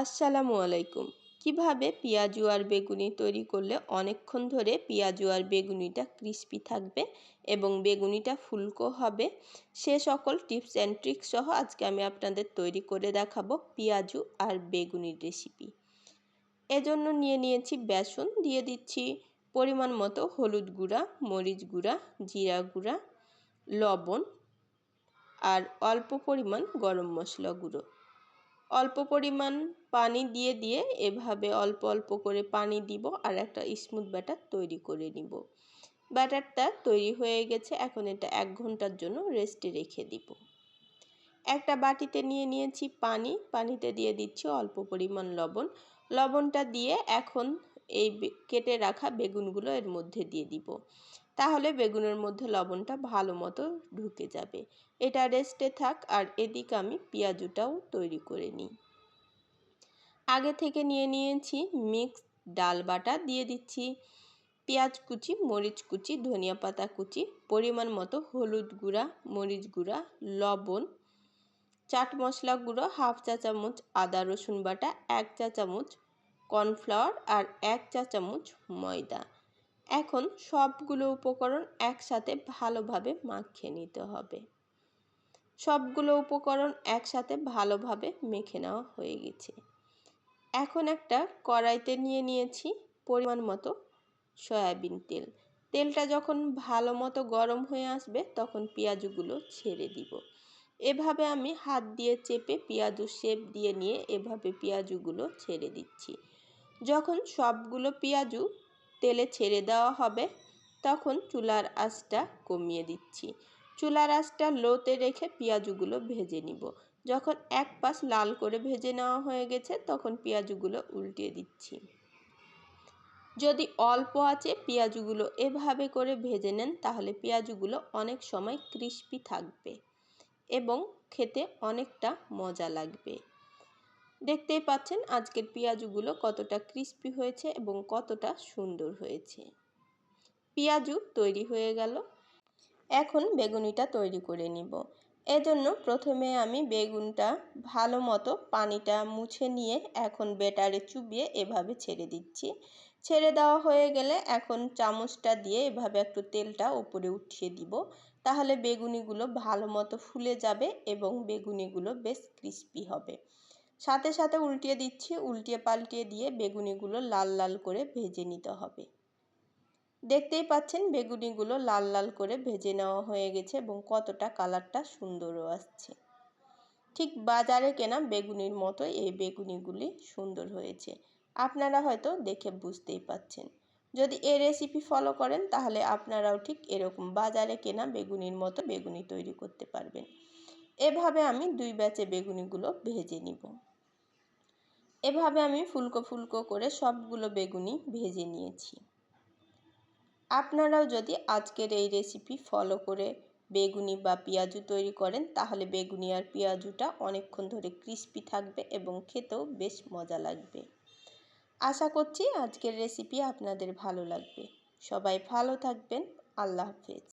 আসসালামু আলাইকুম। কীভাবে পেঁয়াজু আর বেগুনি তৈরি করলে অনেকক্ষণ ধরে পেঁয়াজু আর বেগুনিটা ক্রিস্পি থাকবে এবং বেগুনিটা ফুলকো হবে? সে সকল টিপস অ্যান্ড ট্রিক্স সহ আজকে আমি আপনাদের তৈরি করে দেখাবো পেঁয়াজু আর বেগুনির রেসিপি। এজন্য নিয়ে নিয়েছি বেসন, দিয়ে দিচ্ছি পরিমাণ মতো হলুদ গুঁড়া, মরিচ গুঁড়া, জিরা গুঁড়া, লবণ আর অল্প পরিমাণ গরম মশলা গুঁড়ো। অল্প পরিমাণ পানি দিয়ে দিয়ে এভাবে অল্প অল্প করে পানি দিব আর একটা স্মুথ ব্যাটার তৈরি করে নিব। ব্যাটারটা তৈরি হয়ে গেছে, এখন এটা এক ঘণ্টার জন্য রেস্টে রেখে দিব। একটা বাটিতে নিয়ে নিয়েছি পানি, পানিতে দিয়ে দিচ্ছি অল্প পরিমাণ লবণ। লবণটা দিয়ে এখন এই কেটে রাখা বেগুনগুলো এর মধ্যে দিয়ে দিব। তাহলে বেগুনের মধ্যে লবণটা ভালো মতো ঢুকে যাবে। এটা রেস্টে থাক, আর এদিকে আমি পেঁয়াজুটাও তৈরি করে নিই। আগে থেকে নিয়ে নিয়েছি মিক্স ডাল বাটা, দিয়ে দিচ্ছি পেঁয়াজ কুচি, মরিচ কুচি, ধনিয়া পাতা কুচি, পরিমাণ মতো হলুদ গুঁড়া, মরিচ গুঁড়া, লবণ, চাট মশলা গুঁড়ো, হাফ চা চামচ আদা রসুন বাটা, এক চা চামচ কর্নফ্লাওয়ার, আর এক চা চামচ ময়দা। এখন সবগুলো উপকরণ একসাথে ভালোভাবে মাখিয়ে নিতে হবে। সবগুলো উপকরণ একসাথে ভালোভাবে মেখে নেওয়া হয়ে গেছে। এখন একটা কড়াইতে নিয়ে নিয়েছি পরিমাণ মতো সয়াবিন তেল। তেলটা যখন ভালো মতো গরম হয়ে আসবে তখন পেঁয়াজগুলো ছেড়ে দিব। এভাবে আমি হাত দিয়ে চেপে পেঁয়াজু শেপ দিয়ে নিয়ে এভাবে পেঁয়াজুগুলো ছেড়ে দিচ্ছি। যখন সবগুলো পেঁয়াজু তেলে ছেড়ে দেওয়া হবে। তখন চুলার আঁচটা কমিয়ে দিচ্ছি। চুলার আঁচটা লোতে রেখে পেঁয়াজুগুলো ভেজে নিব। যখন এক পাশ লাল করে ভেজে নেওয়া হয়ে গেছে, তখন পেঁয়াজুগুলো উল্টিয়ে দিচ্ছি। যদি অল্প আছে পেঁয়াজুগুলো এভাবে করে ভেজে নেন, তাহলে পেঁয়াজুগুলো অনেক সময় ক্রিস্পি থাকবে এবং খেতে অনেকটা মজা লাগবে। দেখতেই পাচ্ছেন আজকের পেঁয়াজুগুলো কতটা ক্রিস্পি হয়েছে এবং কতটা সুন্দর হয়েছে। পেঁয়াজু তৈরি হয়ে গেল। এখন বেগুনিটা তৈরি করে নিব। এজন্য প্রথমে আমি বেগুনটা ভালো মতো পানিটা মুছে নিয়ে এখন বেটারে চুবিয়ে এভাবে ছেড়ে দিচ্ছি। ছেড়ে দেওয়া হয়ে গেলে এখন চামচটা দিয়ে এভাবে একটু তেলটা উপরে উঠিয়ে দিব। তাহলে বেগুনিগুলো ভালো মতো ফুলে যাবে এবং বেগুনিগুলো বেশ ক্রিস্পি হবে। সাথে সাথে উল্টিয়ে দিচ্ছি, উল্টিয়ে পাল্টিয়ে দিয়ে বেগুনিগুলো লাল লাল করে ভেজে নিতে হবে। দেখতেই পাচ্ছেন বেগুনিগুলো লাল লাল করে ভেজে নেওয়া হয়ে গেছে এবং কতটা কালারটা সুন্দরও আসছে। ঠিক বাজারে কেনা বেগুনির মতো এই বেগুনিগুলি সুন্দর হয়েছে। আপনারা হয়তো দেখে বুঝতেই পাচ্ছেন। যদি এই রেসিপি ফলো করেন তাহলে আপনারাও ঠিক এরকম বাজারে কেনা বেগুনির মতো বেগুনি তৈরি করতে পারবেন। এভাবে আমি দুই ব্যাচে বেগুনিগুলো ভেজে নিব। এভাবে আমি ফুলকো ফুলকো করে সবগুলো বেগুনি ভেজে নিয়েছি। আপনারাও যদি আজকের এই রেসিপি ফলো করে বেগুনি বা পেঁয়াজু তৈরি করেন, তাহলে বেগুনি আর পেঁয়াজুটা অনেকক্ষণ ধরে ক্রিস্পি থাকবে এবং খেতেও বেশ মজা লাগবে। আশা করছি আজকের রেসিপি আপনাদের ভালো লাগবে। সবাই ভালো থাকবেন। আল্লাহ হাফেজ।